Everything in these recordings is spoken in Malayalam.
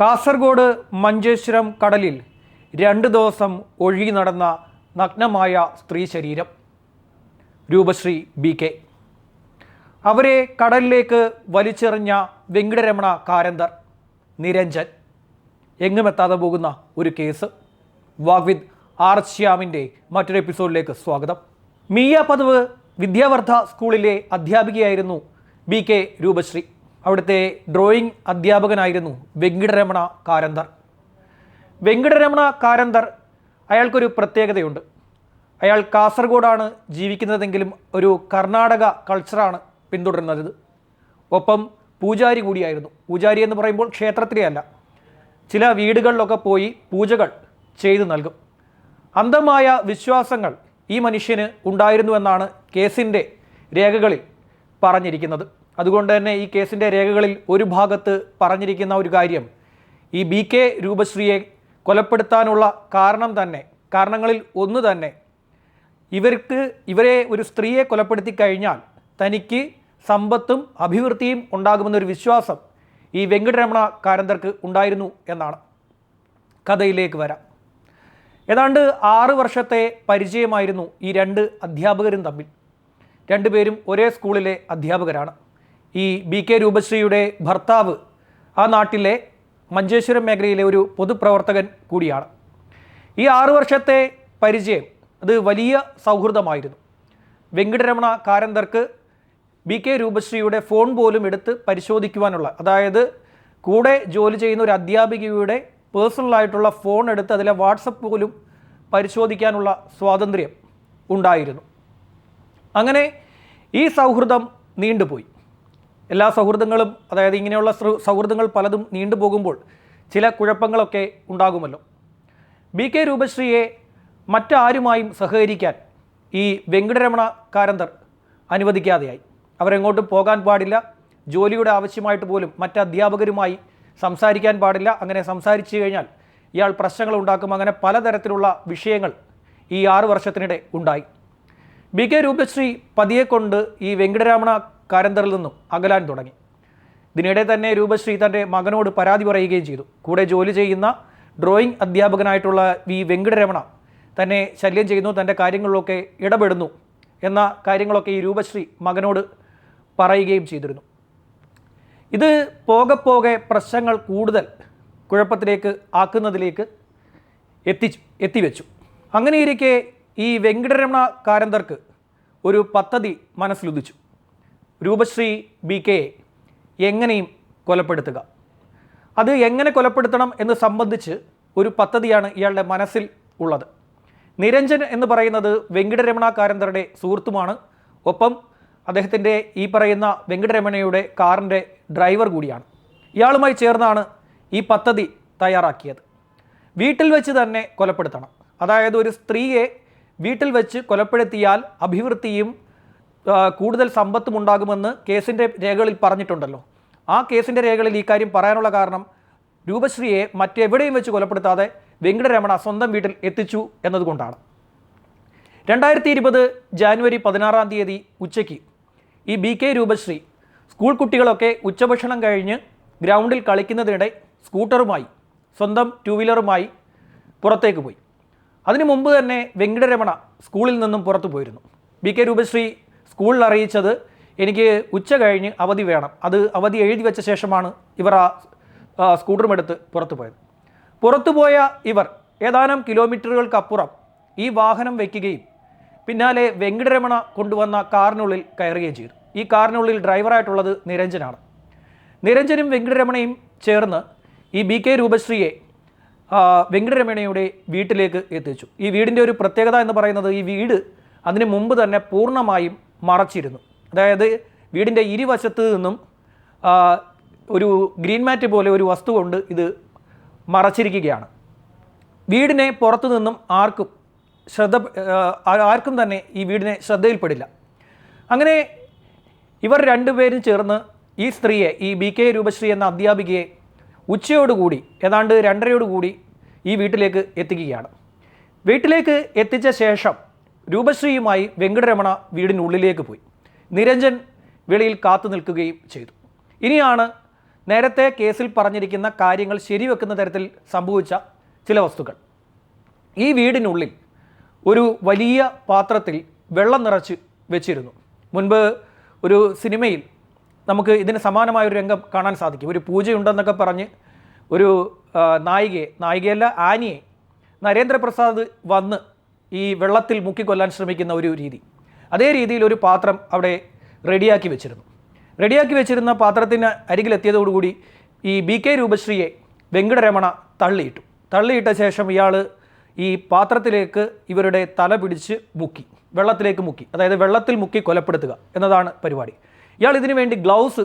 കാസർഗോഡ് മഞ്ചേശ്വരം കടലിൽ രണ്ട് ദിവസം ഒഴുകി നടന്ന നഗ്നമായ സ്ത്രീ ശരീരം. Roopashree B K. അവരെ കടലിലേക്ക് വലിച്ചെറിഞ്ഞ വെങ്കിടരമണ കാരന്തർ നിരഞ്ജൻ. എങ്ങുമെത്താതെ പോകുന്ന ഒരു കേസ്. വാഗ്വിദ് ആർ ശ്യാമിന്റെ മറ്റൊരു എപ്പിസോഡിലേക്ക് സ്വാഗതം. മിയ പതിവ് വിദ്യാവർദ്ധ സ്കൂളിലെ അധ്യാപികയായിരുന്നു ബി കെ രൂപശ്രീ. അവിടുത്തെ ഡ്രോയിങ് അധ്യാപകനായിരുന്നു വെങ്കിടരമണ കാരന്തർ. വെങ്കിടരമണ കാരന്തർ അയാൾക്കൊരു പ്രത്യേകതയുണ്ട്. അയാൾ കാസർഗോഡാണ് ജീവിക്കുന്നതെങ്കിലും ഒരു കർണാടക കൾച്ചറാണ് പിന്തുടരുന്നത്. ഒപ്പം പൂജാരി കൂടിയായിരുന്നു. പൂജാരി എന്ന് പറയുമ്പോൾ ക്ഷേത്രത്തിലെ അല്ല. ചില വീടുകളിലൊക്കെ പോയി പൂജകൾ ചെയ്തു നൽകും. അന്ധമായ വിശ്വാസങ്ങൾ ഈ മനുഷ്യന് ഉണ്ടായിരുന്നുവെന്നാണ് കേസിന്റെ രേഖകളിൽ പറഞ്ഞിരിക്കുന്നത്. അതുകൊണ്ട് തന്നെ ഈ കേസിന്റെ രേഖകളിൽ ഒരു ഭാഗത്ത് പറഞ്ഞിരിക്കുന്ന ഒരു കാര്യം. ഈ ബി കെ രൂപശ്രീയെ കൊലപ്പെടുത്താനുള്ള കാരണം തന്നെ കാരണങ്ങളിൽ ഒന്ന് തന്നെ. ഇവർക്ക് ഇവരെ ഒരു സ്ത്രീയെ കൊലപ്പെടുത്തി കഴിഞ്ഞാൽ തനിക്ക് സമ്പത്തും അഭിവൃദ്ധിയും ഉണ്ടാകുമെന്നൊരു വിശ്വാസം ഈ വെങ്കടരമണ കാരന്തർക്ക് ഉണ്ടായിരുന്നു എന്നാണ്. കഥയിലേക്ക് വരാം. ഏതാണ്ട് ആറ് വർഷത്തെ പരിചയമായിരുന്നു ഈ രണ്ട് അധ്യാപകരും തമ്മിൽ. രണ്ടുപേരും ഒരേ സ്കൂളിലെ അധ്യാപകരാണ്. ഈ ബി കെ രൂപശ്രീയുടെ ഭർത്താവ് ആ നാട്ടിലെ മഞ്ചേശ്വരം മേഖലയിലെ ഒരു പൊതുപ്രവർത്തകൻ കൂടിയാണ്. ഈ ആറു വർഷത്തെ പരിചയം അത് വലിയ സൗഹൃദമായിരുന്നു. വെങ്കിടരമണ കാരന്തർക്ക് ബി കെ രൂപശ്രീയുടെ ഫോൺ പോലും എടുത്ത് പരിശോധിക്കുവാനുള്ള അതായത് കൂടെ ജോലി ചെയ്യുന്ന ഒരു അധ്യാപികയുടെ പേഴ്സണലായിട്ടുള്ള ഫോൺ എടുത്ത് അതിലെ വാട്സപ്പ് പോലും പരിശോധിക്കാനുള്ള സ്വാതന്ത്ര്യം ഉണ്ടായിരുന്നു. അങ്ങനെ ഈ സൗഹൃദം നീണ്ടുപോയി. എല്ലാ സൗഹൃദങ്ങളും അതായത് ഇങ്ങനെയുള്ള സൗഹൃദങ്ങൾ പലതും നീണ്ടുപോകുമ്പോൾ ചില കുഴപ്പങ്ങളൊക്കെ ഉണ്ടാകുമല്ലോ. ബി കെ രൂപശ്രീയെ മറ്റാരുമായും സഹകരിക്കാൻ ഈ വെങ്കടരമണ കാരന്തർ അനുവദിക്കാതെയായി. അവരെങ്ങോട്ടും പോകാൻ പാടില്ല. ജോലിയുടെ ആവശ്യമായിട്ട് പോലും മറ്റ് അധ്യാപകരുമായി സംസാരിക്കാൻ പാടില്ല. അങ്ങനെ സംസാരിച്ചു കഴിഞ്ഞാൽ ഇയാൾ പ്രശ്നങ്ങൾ ഉണ്ടാക്കും. അങ്ങനെ പലതരത്തിലുള്ള വിഷയങ്ങൾ ഈ ആറ് വർഷത്തിനിടെ ഉണ്ടായി. ബി കെ രൂപശ്രീ പതിയെ കൊണ്ട് ഈ വെങ്കടരാമണ കാരന്തറിൽ നിന്നും അകലാൻ തുടങ്ങി. ഇതിനിടെ തന്നെ രൂപശ്രീ തന്റെ മകനോട് പരാതി പറയുകയും ചെയ്തു. കൂടെ ജോലി ചെയ്യുന്ന ഡ്രോയിങ് അധ്യാപകനായിട്ടുള്ള വി വെങ്കടരമണ തന്നെ ശല്യം ചെയ്യുന്നു തന്റെ കാര്യങ്ങളിലൊക്കെ ഇടപെടുന്നു എന്ന കാര്യങ്ങളൊക്കെ ഈ രൂപശ്രീ മകനോട് പറയുകയും ചെയ്തിരുന്നു. ഇത് പോകെ പോകെ പ്രശ്നങ്ങൾ കൂടുതൽ കുഴപ്പത്തിലേക്ക് ആക്കുന്നതിലേക്ക് എത്തിച്ചു എത്തിവെച്ചു. അങ്ങനെയിരിക്കെ ഈ വെങ്കടരമണ കാരന്തർക്ക് ഒരു പദ്ധതി മനസ്സിലുദിച്ചു. രൂപശ്രീ ബി കെ എങ്ങനെയും കൊലപ്പെടുത്തുക. അത് എങ്ങനെ കൊലപ്പെടുത്തണം എന്ന് സംബന്ധിച്ച് ഒരു പദ്ധതിയാണ് ഇയാളുടെ മനസ്സിൽ ഉള്ളത്. നിരഞ്ജൻ എന്ന് പറയുന്നത് വെങ്കിടരമണ കാരന്തരുടെ സുഹൃത്തുമാണ്. ഒപ്പം അദ്ദേഹത്തിന്റെ ഈ പറയുന്ന വെങ്കിടരമണയുടെ കാറിന്റെ ഡ്രൈവർ കൂടിയാണ്. ഇയാളുമായി ചേർന്നാണ് ഈ പദ്ധതി തയ്യാറാക്കിയത്. വീട്ടിൽ വെച്ച് തന്നെ കൊലപ്പെടുത്തണം. അതായത് ഒരു സ്ത്രീയെ വീട്ടിൽ വെച്ച് കൊലപ്പെടുത്തിയാൽ അഭിവൃദ്ധിയും കൂടുതൽ സമ്പത്തും ഉണ്ടാകുമെന്ന് കേസിന്റെ രേഖകളിൽ പറഞ്ഞിട്ടുണ്ടല്ലോ. ആ കേസിന്റെ രേഖകളിൽ ഈ കാര്യം പറയാനുള്ള കാരണം രൂപശ്രീയെ മറ്റെവിടെയും വെച്ച് കൊലപ്പെടുത്താതെ വെങ്കടരമണ സ്വന്തം വീട്ടിൽ എത്തിച്ചു എന്നതുകൊണ്ടാണ്. രണ്ടായിരത്തി ഇരുപത് ജാനുവരി പതിനാറാം തീയതി ഉച്ചയ്ക്ക് ഈ ബി കെ രൂപശ്രീ സ്കൂൾ കുട്ടികളൊക്കെ ഉച്ചഭക്ഷണം കഴിഞ്ഞ് ഗ്രൗണ്ടിൽ കളിക്കുന്നതിനിടെ സ്കൂട്ടറുമായി സ്വന്തം ടൂ വീലറുമായി പുറത്തേക്ക് പോയി. അതിനു മുമ്പ് തന്നെ വെങ്കടരമണ സ്കൂളിൽ നിന്നും പുറത്തു പോയിരുന്നു. ബി കെ രൂപശ്രീ സ്കൂളിൽ അറിയിച്ചത് എനിക്ക് ഉച്ച കഴിഞ്ഞ് അവധി വേണം. അത് അവധി എഴുതി വെച്ച ശേഷമാണ് ഇവർ ആ സ്കൂട്ടറും എടുത്ത് പുറത്തു പോയത്. പുറത്തു പോയ ഇവർ ഏതാനും കിലോമീറ്ററുകൾക്കപ്പുറം ഈ വാഹനം വയ്ക്കുകയും പിന്നാലെ വെങ്കടരമണ കൊണ്ടുവന്ന കാറിനുള്ളിൽ കയറുകയും ചെയ്തു. ഈ കാറിനുള്ളിൽ ഡ്രൈവറായിട്ടുള്ളത് നിരഞ്ജനാണ്. നിരഞ്ജനും വെങ്കടരമണയും ചേർന്ന് ഈ ബി കെ രൂപശ്രീയെ വെങ്കടരമണയുടെ വീട്ടിലേക്ക് എത്തിച്ചു. ഈ വീടിന്റെ ഒരു പ്രത്യേകത എന്ന് പറയുന്നത് ഈ വീട് അതിന് മുമ്പ് തന്നെ പൂർണമായും മറച്ചിരുന്നു. അതായത് വീടിന്റെ ഇരുവശത്ത് നിന്നും ഒരു ഗ്രീൻ മാറ്റ് പോലെ ഒരു വസ്തു കൊണ്ട് ഇത് മറച്ചിരിക്കുകയാണ്. വീടിനെ പുറത്തു നിന്നും ആർക്കും ശ്രദ്ധ ആർക്കും തന്നെ ഈ വീടിനെ ശ്രദ്ധയിൽപ്പെടില്ല. അങ്ങനെ ഇവർ രണ്ടുപേരും ചേർന്ന് ഈ സ്ത്രീയെ ഈ ബി കെ രൂപശ്രീ എന്ന അധ്യാപികയെ ഉച്ചയോടുകൂടി ഏതാണ്ട് രണ്ടരയോടുകൂടി ഈ വീട്ടിലേക്ക് എത്തിക്കുകയാണ്. വീട്ടിലേക്ക് എത്തിച്ച ശേഷം രൂപശ്രീയുമായി വെങ്കടരമണ വീടിനുള്ളിലേക്ക് പോയി. നിരഞ്ജൻ വെളിയിൽ കാത്തു നിൽക്കുകയും ചെയ്തു. ഇനിയാണ് നേരത്തെ കേസിൽ പറഞ്ഞിരിക്കുന്ന കാര്യങ്ങൾ ശരിവെക്കുന്ന തരത്തിൽ സംഭവിച്ച ചില വസ്തുക്കൾ. ഈ വീടിനുള്ളിൽ ഒരു വലിയ പാത്രത്തിൽ വെള്ളം നിറച്ച് വെച്ചിരുന്നു. മുൻപ് ഒരു സിനിമയിൽ നമുക്ക് ഇതിന് സമാനമായ ഒരു രംഗം കാണാൻ സാധിക്കും. ഒരു പൂജയുണ്ടെന്നൊക്കെ പറഞ്ഞ് ഒരു നായികയെ നായികയല്ല ആനിയെ നരേന്ദ്രപ്രസാദ് വന്ന് ഈ വെള്ളത്തിൽ മുക്കിക്കൊല്ലാൻ ശ്രമിക്കുന്ന ഒരു രീതി. അതേ രീതിയിൽ ഒരു പാത്രം അവിടെ റെഡിയാക്കി വെച്ചിരുന്നു. റെഡിയാക്കി വെച്ചിരുന്ന പാത്രത്തിന് അരികിലെത്തിയതോടുകൂടി ഈ ബി കെ രൂപശ്രീയെ വെങ്കടരമണ തള്ളിയിട്ടു. തള്ളിയിട്ട ശേഷം ഇയാൾ ഈ പാത്രത്തിലേക്ക് ഇവരുടെ തല പിടിച്ച് മുക്കി വെള്ളത്തിലേക്ക് മുക്കി അതായത് വെള്ളത്തിൽ മുക്കി കൊലപ്പെടുത്തുക എന്നതാണ് പരിപാടി. ഇയാൾ ഇതിനു വേണ്ടി ഗ്ലൗസ്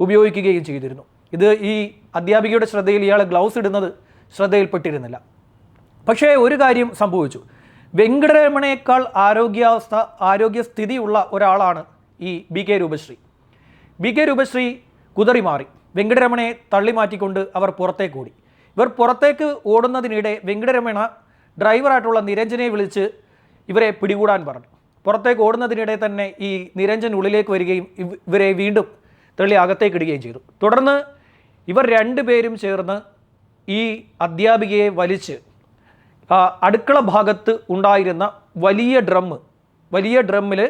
ഉപയോഗിക്കുകയും ചെയ്തിരുന്നു. ഇത് ഈ അധ്യാപികയുടെ ശ്രദ്ധയിൽ ഇയാൾ ഗ്ലൗസ് ഇടുന്നത് ശ്രദ്ധയിൽപ്പെട്ടിരുന്നില്ല. പക്ഷേ ഒരു കാര്യം സംഭവിച്ചു. വെങ്കടരമണയേക്കാൾ ആരോഗ്യാവസ്ഥ ആരോഗ്യസ്ഥിതിയുള്ള ഒരാളാണ് ഈ B K Roopashree. B K Roopashree കുതറി മാറി. വെങ്കടരമണയെ തള്ളി മാറ്റിക്കൊണ്ട് അവർ പുറത്തേക്ക് ഓടി. ഇവർ പുറത്തേക്ക് ഓടുന്നതിനിടെ വെങ്കടരമണ ഡ്രൈവറായിട്ടുള്ള നിരഞ്ജനെ വിളിച്ച് ഇവരെ പിടികൂടാൻ പറഞ്ഞു. പുറത്തേക്ക് ഓടുന്നതിനിടെ തന്നെ ഈ നിരഞ്ജൻ ഉള്ളിലേക്ക് വരികയും ഇവരെ വീണ്ടും തള്ളി അകത്തേക്ക് ഇടുകയും ചെയ്തു. തുടർന്ന് ഇവർ രണ്ടുപേരും ചേർന്ന് ഈ അധ്യാപികയെ വലിച്ച് അടുക്കള ഭാഗത്ത് ഉണ്ടായിരുന്ന വലിയ ഡ്രമ്മ് വലിയ ഡ്രമ്മിൽ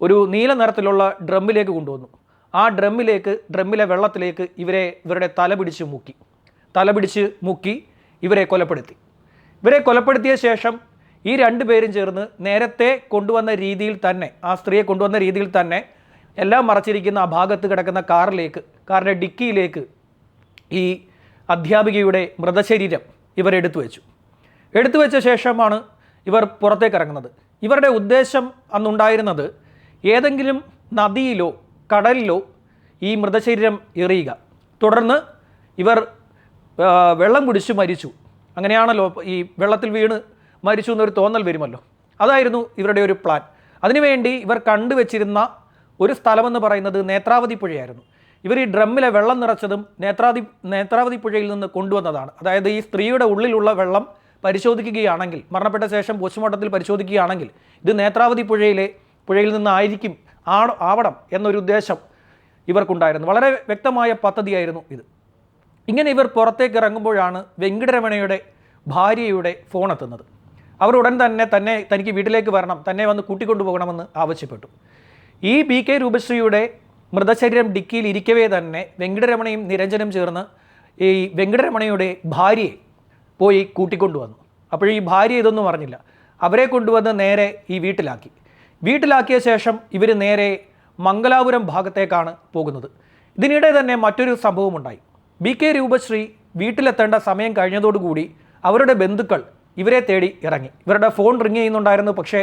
ഒരു നീല നിറത്തിലുള്ള ഡ്രമ്മിലേക്ക് കൊണ്ടുവന്നു. ആ ഡ്രമ്മിലേക്ക് ഡ്രമ്മിലെ വെള്ളത്തിലേക്ക് ഇവരെ ഇവരുടെ തല പിടിച്ച് മുക്കി. തല പിടിച്ച് മുക്കി ഇവരെ കൊലപ്പെടുത്തി. ഇവരെ കൊലപ്പെടുത്തിയ ശേഷം ഈ രണ്ടു പേരും ചേർന്ന് നേരത്തെ കൊണ്ടുവന്ന രീതിയിൽ തന്നെ ആ സ്ത്രീയെ കൊണ്ടുവന്ന രീതിയിൽ തന്നെ എല്ലാം മറച്ചിരിക്കുന്ന ആ ഭാഗത്ത് കിടക്കുന്ന കാറിലേക്ക് കാറിന്റെ ഡിക്കിയിലേക്ക് ഈ അധ്യാപികയുടെ മൃതശരീരം ഇവരെടുത്തു വെച്ചു എടുത്തു വെച്ച ശേഷമാണ് ഇവർ പുറത്തേക്ക് ഇറങ്ങുന്നത്. ഇവരുടെ ഉദ്ദേശം അന്നുണ്ടായിരുന്നത് ഏതെങ്കിലും നദിയിലോ കടലിലോ ഈ മൃതശരീരം എറിയുക. തുടർന്ന് ഇവർ വെള്ളം കുടിച്ച് മരിച്ചു. അങ്ങനെയാണല്ലോ ഈ വെള്ളത്തിൽ വീണ് മരിച്ചു എന്നൊരു തോന്നൽ വരുമല്ലോ. അതായിരുന്നു ഇവരുടെ ഒരു പ്ലാൻ അതിനുവേണ്ടി ഇവർ കണ്ടുവച്ചിരുന്ന ഒരു സ്ഥലമെന്ന് പറയുന്നത് നേത്രാവതി പുഴയായിരുന്നു. ഇവർ ഈ ഡ്രമ്മിലെ വെള്ളം നിറച്ചതും നേത്രാതി നേത്രാവതി പുഴയിൽ നിന്ന് കൊണ്ടുവന്നതാണ്. അതായത് ഈ സ്ത്രീയുടെ ഉള്ളിലുള്ള വെള്ളം പരിശോധിക്കുകയാണെങ്കിൽ മരണപ്പെട്ട ശേഷം പോസ്റ്റ്മോർട്ടത്തിൽ പരിശോധിക്കുകയാണെങ്കിൽ ഇത് നേത്രാവതി പുഴയിലെ പുഴയിൽ നിന്നായിരിക്കും ആണോ ആവണം എന്നൊരു ഉദ്ദേശം ഇവർക്കുണ്ടായിരുന്നു. വളരെ വ്യക്തമായ പദ്ധതിയായിരുന്നു ഇത്. ഇങ്ങനെ ഇവർ പുറത്തേക്ക് ഇറങ്ങുമ്പോഴാണ് വെങ്കിടരമണയുടെ ഭാര്യയുടെ ഫോൺ എത്തുന്നത്. അവർ ഉടൻ തന്നെ തന്നെ തനിക്ക് വീട്ടിലേക്ക് വരണം തന്നെ വന്ന് കൂട്ടിക്കൊണ്ടുപോകണമെന്ന് ആവശ്യപ്പെട്ടു. ഈ ബി കെ രൂപശ്രീയുടെ മൃതശരീരം ഡിക്കിയിൽ ഇരിക്കവേ തന്നെ വെങ്കിടരമണയും നിരഞ്ജനും ചേർന്ന് ഈ വെങ്കിടരമണയുടെ ഭാര്യയെ പോയി കൂട്ടിക്കൊണ്ടുവന്നു. അപ്പോൾ ഈ ഭാര്യ ഇതൊന്നും അറിഞ്ഞില്ല. അവരെ കൊണ്ടുവന്ന് നേരെ ഈ വീട്ടിലാക്കി. വീട്ടിലാക്കിയ ശേഷം ഇവർ നേരെ മംഗലാപുരം ഭാഗത്തേക്കാണ് പോകുന്നത്. ഇതിനിടെ തന്നെ മറ്റൊരു സംഭവമുണ്ടായി. ബി കെ രൂപശ്രീ വീട്ടിലെത്തേണ്ട സമയം കഴിഞ്ഞതോടുകൂടി അവരുടെ ബന്ധുക്കൾ ഇവരെ തേടി ഇറങ്ങി. ഇവരുടെ ഫോൺ റിങ് ചെയ്യുന്നുണ്ടായിരുന്നു പക്ഷേ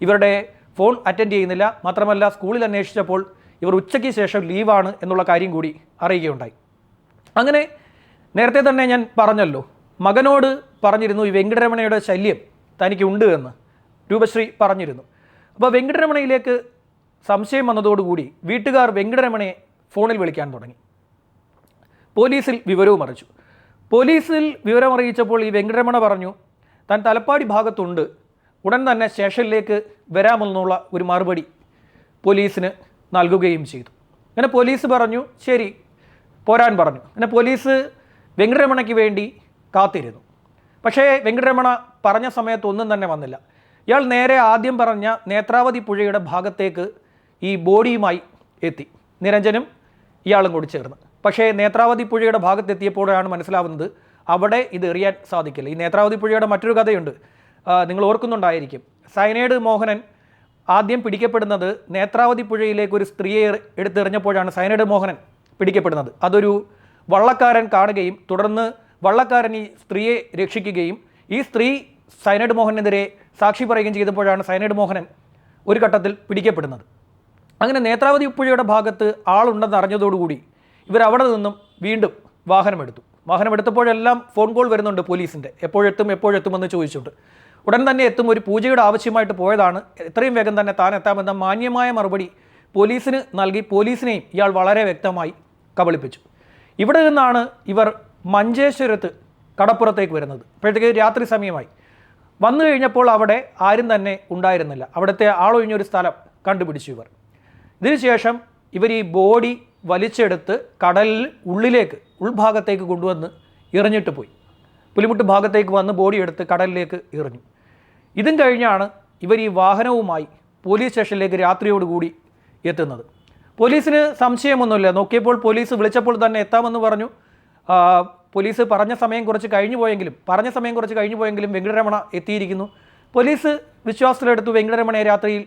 ഇവരുടെ ഫോൺ അറ്റൻഡ് ചെയ്യുന്നില്ല. മാത്രമല്ല സ്കൂളിൽ അന്വേഷിച്ചപ്പോൾ ഇവർ ഉച്ചയ്ക്ക് ശേഷം ലീവാണ് എന്നുള്ള കാര്യം കൂടി അറിയുകയുണ്ടായി. അങ്ങനെ നേരത്തെ തന്നെ ഞാൻ പറഞ്ഞല്ലോ മകനോട് പറഞ്ഞിരുന്നു ഈ വെങ്കടരമണയുടെ ശല്യം തനിക്കുണ്ട് എന്ന് രൂപശ്രീ പറഞ്ഞിരുന്നു. അപ്പോൾ വെങ്കടരമണയിലേക്ക് സംശയം വന്നതോടുകൂടി വീട്ടുകാർ വെങ്കടരമണയെ ഫോണിൽ വിളിക്കാൻ തുടങ്ങി. പോലീസിൽ വിവരവും അറിയിച്ചു. പോലീസിൽ വിവരം അറിയിച്ചപ്പോൾ ഈ വെങ്കടരമണ പറഞ്ഞു താൻ തലപ്പാടി ഭാഗത്തുണ്ട്. ഉടൻ തന്നെ സ്റ്റേഷനിലേക്ക് വരാമെന്നുള്ള ഒരു മറുപടി പോലീസിന് നൽകുകയും ചെയ്തു. അങ്ങനെ പോലീസ് പറഞ്ഞു ശരി പോരാൻ പറഞ്ഞു. അങ്ങനെ പോലീസ് വെങ്കടരമണയ്ക്ക് വേണ്ടി കാത്തിരുന്നു. പക്ഷേ വെങ്കടരമണ പറഞ്ഞ സമയത്ത് ഒന്നും തന്നെ വന്നില്ല. ഇയാൾ നേരെ ആദ്യം പറഞ്ഞ നേത്രാവതി പുഴയുടെ ഭാഗത്തേക്ക് ഈ ബോഡിയുമായി എത്തി. നിരഞ്ജനും ഇയാളും കൂടി ചേർന്ന്. പക്ഷേ നേത്രാവതി പുഴയുടെ ഭാഗത്തെത്തിയപ്പോഴാണ് മനസ്സിലാവുന്നത് അവിടെ ഇത് എറിയാൻ സാധിക്കില്ല. ഈ നേത്രാവതി പുഴയുടെ മറ്റൊരു കഥയുണ്ട്. നിങ്ങൾ ഓർക്കുന്നുണ്ടായിരിക്കും. സൈനൈഡ് മോഹനൻ ആദ്യം പിടിക്കപ്പെടുന്നത് നേത്രാവതി പുഴയിലേക്ക് ഒരു സ്ത്രീയെ എടുത്തെറിഞ്ഞപ്പോഴാണ് സൈനൈഡ് മോഹനൻ പിടിക്കപ്പെടുന്നത്. അതൊരു വള്ളക്കാരൻ കാണുകയും തുടർന്ന് വള്ളക്കാരൻ ഈ സ്ത്രീയെ രക്ഷിക്കുകയും ഈ സ്ത്രീ സൈനഡ് മോഹനെതിരെ സാക്ഷി പറയുകയും ചെയ്തപ്പോഴാണ് സൈനഡ് മോഹനൻ ഒരു ഘട്ടത്തിൽ പിടിക്കപ്പെടുന്നത്. അങ്ങനെ നേത്രാവതി ഉപ്പുഴയുടെ ഭാഗത്ത് ആളുണ്ടെന്ന് അറിഞ്ഞതോടുകൂടി ഇവർ അവിടെ നിന്നും വീണ്ടും വാഹനമെടുത്തു. വാഹനമെടുത്തപ്പോഴെല്ലാം ഫോൺ കോൾ വരുന്നുണ്ട് പോലീസിന്റെ. എപ്പോഴെത്തും എപ്പോഴെത്തുമെന്ന് ചോദിച്ചുകൊണ്ട് ഉടൻ തന്നെ എത്തും. ഒരു പൂജയുടെ ആവശ്യമായിട്ട് പോയതാണ്. എത്രയും വേഗം തന്നെ താൻ എത്താമെന്ന മാന്യമായ മറുപടി പോലീസിന് നൽകി പോലീസിനെയും ഇയാൾ വളരെ വ്യക്തമായി കബളിപ്പിച്ചു. ഇവിടെ നിന്നാണ് ഇവർ മഞ്ചേശ്വരത്ത് കടപ്പുറത്തേക്ക് വരുന്നത്. അപ്പോഴത്തേക്ക് രാത്രി സമയമായി. വന്നു കഴിഞ്ഞപ്പോൾ അവിടെ ആരും തന്നെ ഉണ്ടായിരുന്നില്ല. അവിടുത്തെ ആളൊഴിഞ്ഞൊരു സ്ഥലം കണ്ടുപിടിച്ചു ഇവർ. ഇതിനുശേഷം ഇവർ ഈ ബോഡി വലിച്ചെടുത്ത് കടലിൽ ഉള്ളിലേക്ക് ഉൾഭാഗത്തേക്ക് കൊണ്ടുവന്ന് എറിഞ്ഞിട്ട് പോയി. പുലിമുട്ട് ഭാഗത്തേക്ക് വന്ന് ബോഡി എടുത്ത് കടലിലേക്ക് എറിഞ്ഞു. ഇതും കഴിഞ്ഞാണ് ഇവർ ഈ വാഹനവുമായി പോലീസ് സ്റ്റേഷനിലേക്ക് രാത്രിയോടുകൂടി എത്തുന്നത്. പോലീസിന് സംശയമൊന്നുമില്ല. നോക്കിയപ്പോൾ പോലീസ് വിളിച്ചപ്പോൾ തന്നെ എത്താമെന്ന് പറഞ്ഞു. പോലീസ് പറഞ്ഞ സമയം കുറച്ച് കഴിഞ്ഞു പോയെങ്കിലും പറഞ്ഞ സമയം കുറച്ച് കഴിഞ്ഞു പോയെങ്കിലും വെങ്കടരമണ എത്തിയിരിക്കുന്നു. പോലീസ് വിശ്വാസത്തിലെടുത്തു വെങ്കടരമണയെ രാത്രിയിൽ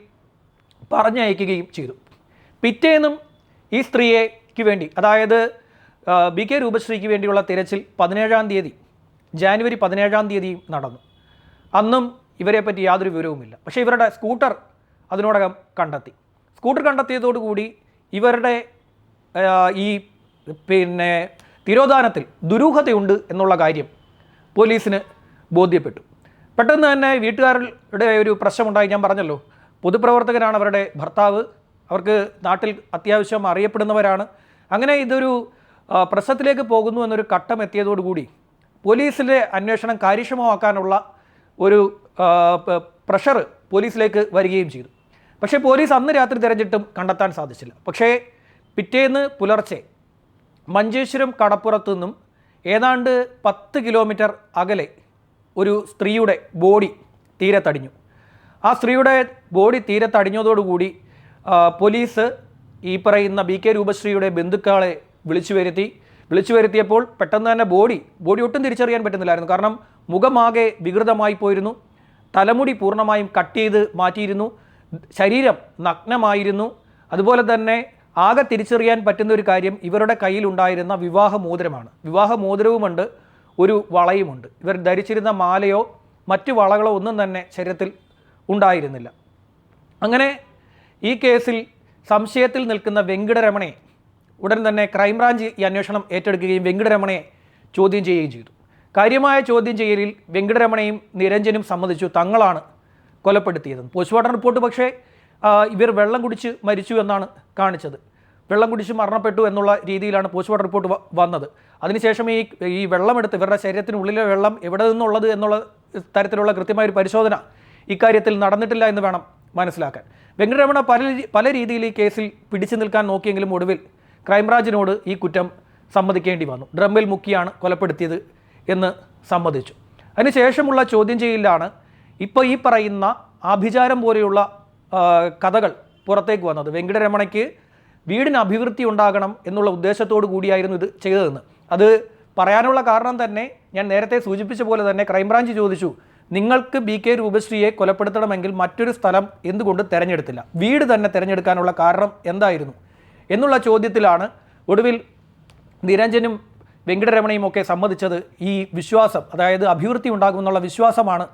പറഞ്ഞയക്കുകയും ചെയ്തു. പിറ്റേന്നും ഈ സ്ത്രീയേക്ക് വേണ്ടി അതായത് ബി കെ രൂപശ്രീക്ക് വേണ്ടിയുള്ള തിരച്ചിൽ പതിനേഴാം തീയതി ജാനുവരി പതിനേഴാം തീയതിയും നടന്നു. അന്നും ഇവരെപ്പറ്റി പറ്റി യാതൊരു വിവരവുമില്ല. പക്ഷേ ഇവരുടെ സ്കൂട്ടർ അതിനോടകം കണ്ടെത്തി. സ്കൂട്ടർ കണ്ടെത്തിയതോടുകൂടി ഇവരുടെ ഈ പിന്നെ തിരോധാനത്തിൽ ദുരൂഹതയുണ്ട് എന്നുള്ള കാര്യം പോലീസിന് ബോധ്യപ്പെട്ടു. പെട്ടെന്ന് തന്നെ വീട്ടുകാരുടെ ഒരു പ്രശ്നമുണ്ടായി. ഞാൻ പറഞ്ഞല്ലോ പൊതുപ്രവർത്തകനാണ് അവരുടെ ഭർത്താവ്. അവർക്ക് നാട്ടിൽ അത്യാവശ്യം അറിയപ്പെടുന്നവരാണ്. അങ്ങനെ ഇതൊരു പ്രശ്നത്തിലേക്ക് പോകുന്നു എന്നൊരു ഘട്ടം എത്തിയതോടുകൂടി പോലീസിലെ അന്വേഷണം കാര്യക്ഷമമാക്കാനുള്ള ഒരു പ്രഷർ പോലീസിലേക്ക് വരികയും ചെയ്തു. പക്ഷേ പോലീസ് അന്ന് രാത്രി തിരഞ്ഞിട്ടും കണ്ടെത്താൻ സാധിച്ചില്ല. പക്ഷേ പിറ്റേന്ന് പുലർച്ചെ മഞ്ചേശ്വരം കടപ്പുറത്തു നിന്നും ഏതാണ്ട് പത്ത് കിലോമീറ്റർ അകലെ ഒരു സ്ത്രീയുടെ ബോഡി തീരത്തടിഞ്ഞു ആ സ്ത്രീയുടെ ബോഡി തീരെ തടിഞ്ഞതോടുകൂടി പോലീസ് ഈ പറയുന്ന ബി കെ രൂപശ്രീയുടെ ബന്ധുക്കളെ വിളിച്ചു വരുത്തി. വിളിച്ചു വരുത്തിയപ്പോൾ പെട്ടെന്ന് തന്നെ ബോഡി ബോഡി ഒട്ടും തിരിച്ചറിയാൻ പറ്റുന്നില്ലായിരുന്നു. കാരണം മുഖമാകെ വികൃതമായി പോയിരുന്നു. തലമുടി പൂർണമായും കട്ട് ചെയ്ത് മാറ്റിയിരുന്നു. ശരീരം നഗ്നമായിരുന്നു. അതുപോലെ തന്നെ ആകെ തിരിച്ചറിയാൻ പറ്റുന്ന ഒരു കാര്യം ഇവരുടെ കയ്യിലുണ്ടായിരുന്ന വിവാഹ മോതിരമാണ് വിവാഹ മോതിരവുമുണ്ട് ഒരു വളയുമുണ്ട്. ഇവർ ധരിച്ചിരുന്ന മാലയോ മറ്റു വളകളോ ഒന്നും തന്നെ ശരീരത്തിൽ ഉണ്ടായിരുന്നില്ല. അങ്ങനെ ഈ കേസിൽ സംശയത്തിൽ നിൽക്കുന്ന വെങ്കിടരമണയെ ഉടൻ തന്നെ ക്രൈംബ്രാഞ്ച് ഈ അന്വേഷണം ഏറ്റെടുക്കുകയും വെങ്കിടരമണയെ ചോദ്യം ചെയ്യുകയും ചെയ്തു. കാര്യമായ ചോദ്യം ചെയ്യലിൽ വെങ്കിടരമണയും നിരഞ്ജനും സമ്മതിച്ചു. തങ്ങളാണ് കൊലപ്പെടുത്തിയതെന്ന് പോസ്റ്റ്മോർട്ടം റിപ്പോർട്ട് പക്ഷേ ഇവർ വെള്ളം കുടിച്ച് മരിച്ചു എന്നാണ് കാണിച്ചത്. വെള്ളം കുടിച്ച് മരണപ്പെട്ടു എന്നുള്ള രീതിയിലാണ് പോസ്റ്റ്മോർട്ടം റിപ്പോർട്ട് വന്നത്. അതിനുശേഷം ഈ ഈ വെള്ളമെടുത്ത് ഇവരുടെ ശരീരത്തിനുള്ളിലെ വെള്ളം എവിടെ നിന്നുള്ളത് എന്നുള്ള തരത്തിലുള്ള കൃത്യമായ ഒരു പരിശോധന ഇക്കാര്യത്തിൽ നടന്നിട്ടില്ല എന്ന് വേണം മനസ്സിലാക്കാൻ. വെങ്കടരമണ പല പല രീതിയിൽ ഈ കേസിൽ പിടിച്ചു നിൽക്കാൻ നോക്കിയെങ്കിലും ഒടുവിൽ ക്രൈംബ്രാഞ്ചിനോട് ഈ കുറ്റം സമ്മതിക്കേണ്ടി വന്നു. ഡ്രമ്മിൽ മുക്കിയാണ് കൊലപ്പെടുത്തിയത് എന്ന് സമ്മതിച്ചു. അതിനുശേഷമുള്ള ചോദ്യം ചെയ്യലിലാണ് ഇപ്പോൾ ഈ പറയുന്ന ആഭിചാരം പോലെയുള്ള കഥകൾ പുറത്തേക്ക് വന്നത്. വെങ്കടരമണയ്ക്ക് വീടിന് അഭിവൃദ്ധി ഉണ്ടാകണം എന്നുള്ള ഉദ്ദേശത്തോടു കൂടിയായിരുന്നു ഇത് ചെയ്തതെന്ന്. അത് പറയാനുള്ള കാരണം തന്നെ ഞാൻ നേരത്തെ സൂചിപ്പിച്ച പോലെ തന്നെ ക്രൈംബ്രാഞ്ച് ചോദിച്ചു നിങ്ങൾക്ക് ബി കെ രൂപശ്രീയെ കൊലപ്പെടുത്തണമെങ്കിൽ മറ്റൊരു സ്ഥലം എന്തുകൊണ്ട് തിരഞ്ഞെടുത്തില്ല? വീട് തന്നെ തിരഞ്ഞെടുക്കാനുള്ള കാരണം എന്തായിരുന്നു? എന്നുള്ള ചോദ്യത്തിലാണ് ഒടുവിൽ നിരഞ്ജനും വെങ്കടരമണയും ഒക്കെ സമ്മതിച്ചത് ഈ വിശ്വാസം അതായത് അഭിവൃദ്ധി ഉണ്ടാകുമെന്നുള്ള വിശ്വാസമാണ്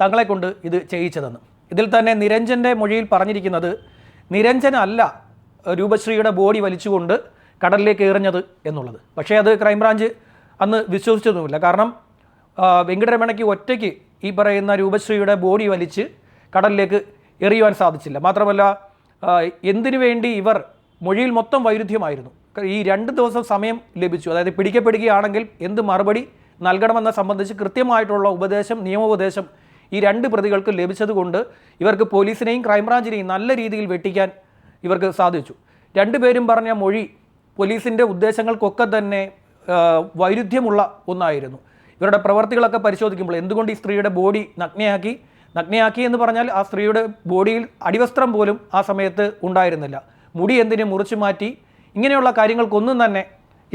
തങ്ങളെക്കൊണ്ട് ഇത് ചെയ്യിച്ചതെന്ന്. ഇതിൽ തന്നെ നിരഞ്ജന്റെ മൊഴിയിൽ പറഞ്ഞിരിക്കുന്നത് നിരഞ്ജനല്ല രൂപശ്രീയുടെ ബോഡി വലിച്ചുകൊണ്ട് കടലിലേക്ക് എറിഞ്ഞത് എന്നുള്ളത്. പക്ഷേ അത് ക്രൈംബ്രാഞ്ച് അന്ന് വിശ്വസിച്ചതുമില്ല. കാരണം വെങ്കടരമണയ്ക്ക് ഒറ്റയ്ക്ക് ഈ പറയുന്ന രൂപശ്രീയുടെ ബോഡി വലിച്ച് കടലിലേക്ക് എറിയുവാൻ സാധിച്ചില്ല. മാത്രമല്ല എന്തിനു വേണ്ടി ഇവർ മൊഴിയിൽ മൊത്തം വൈരുദ്ധ്യമായിരുന്നു? ഈ രണ്ട് ദിവസം സമയം ലഭിച്ചു. അതായത് പിടിക്കപ്പെടുകയാണെങ്കിൽ എന്ത് മറുപടി നൽകണമെന്ന സംബന്ധിച്ച് കൃത്യമായിട്ടുള്ള ഉപദേശം നിയമോപദേശം ഈ രണ്ട് പ്രതികൾക്ക് ലഭിച്ചതുകൊണ്ട് ഇവർക്ക് പോലീസിനെയും ക്രൈംബ്രാഞ്ചിനെയും നല്ല രീതിയിൽ വെട്ടിക്കാൻ ഇവർക്ക് സാധിച്ചു. രണ്ടുപേരും പറഞ്ഞ മൊഴി പോലീസിന്റെ ഉദ്ദേശങ്ങൾക്കൊക്കെ തന്നെ വൈരുദ്ധ്യമുള്ള ഒന്നായിരുന്നു. ഇവരുടെ പ്രവർത്തികളൊക്കെ പരിശോധിക്കുമ്പോൾ എന്തുകൊണ്ട് ഈ സ്ത്രീയുടെ ബോഡി നഗ്നയാക്കി? നഗ്നയാക്കി എന്ന് പറഞ്ഞാൽ ആ സ്ത്രീയുടെ ബോഡിയിൽ അടിവസ്ത്രം പോലും ആ സമയത്ത് ഉണ്ടായിരുന്നില്ല. മുടി എന്തിനെ മുറിച്ചു മാറ്റി ഇങ്ങനെയുള്ള കാര്യങ്ങൾക്കൊന്നും തന്നെ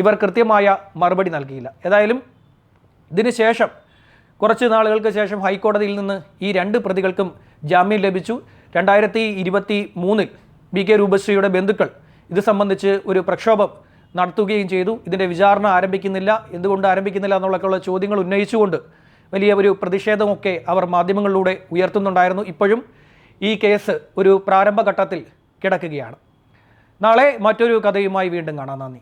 ഇവർ കൃത്യമായ മറുപടി നൽകിയില്ല. ഏതായാലും ഇതിന് ശേഷം കുറച്ച് നാളുകൾക്ക് ശേഷം ഹൈക്കോടതിയിൽ നിന്ന് ഈ രണ്ട് പ്രതികൾക്കും ജാമ്യം ലഭിച്ചു. രണ്ടായിരത്തി ഇരുപത്തി മൂന്നിൽ ബി കെ രൂപശ്രീയുടെ ബന്ധുക്കൾ ഇത് സംബന്ധിച്ച് ഒരു പ്രക്ഷോഭം നടത്തുകയും ചെയ്തു. ഇതിന്റെ വിചാരണ ആരംഭിക്കുന്നില്ല. എന്തുകൊണ്ട് ആരംഭിക്കുന്നില്ല എന്നുള്ളൊക്കെയുള്ള ചോദ്യങ്ങൾ ഉന്നയിച്ചുകൊണ്ട് വലിയ ഒരു പ്രതിഷേധമൊക്കെ അവർ മാധ്യമങ്ങളിലൂടെ ഉയർത്തുന്നുണ്ടായിരുന്നു. ഇപ്പോഴും ഈ കേസ് ഒരു പ്രാരംഭഘട്ടത്തിൽ കിടക്കുകയാണ്. നാളെ മറ്റൊരു കഥയുമായി വീണ്ടും കാണാം. നന്ദി.